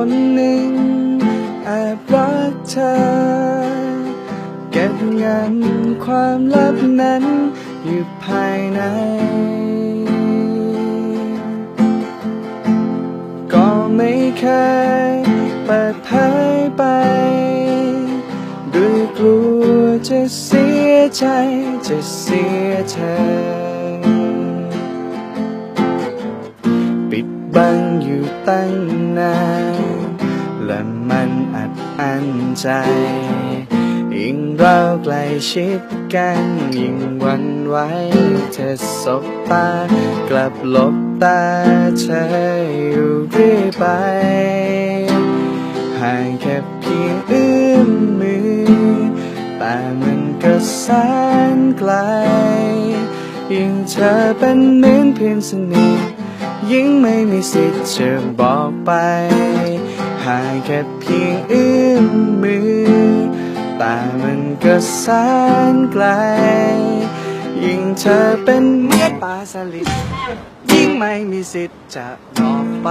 คนหนึ่งแอบรักเธอ เก็บงำความลับนั้นอยู่ภายใน ก็ไม่เคยเปิดเผยไป ด้วยกลัวจะเสียใจจะเสียเธอปิดบังอยู่ตั้งนานันใจ ยิ่งเราใกล้ชิดกัน ยิ่งหวันไหวเธอสบตากลับหลบตาเธออยู่เรื่อยไป ห่างแค่เพียงเอื้อมมือ แต่มันก็แสนไกล ยิ่งเธอเป็นเหมือนเพื่อนสนิทยิ่งไม่มีสิทธิ์จะบอกไป ห่างแค่เพียงเอื้อมมือ แต่มันก็แสนไกล ยิ่งเธอเป็นเหมือนปลาสลิดยิ่งไม่มีสิทธิ์จะบอกไป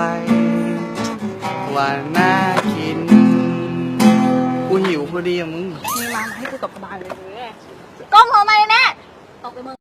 ว่าน่ากิน กูหิวพอดีอะมึง มีมาให้กูตบกบาลเลยเว้ยกล้องทำไมแน่ตกไปมึง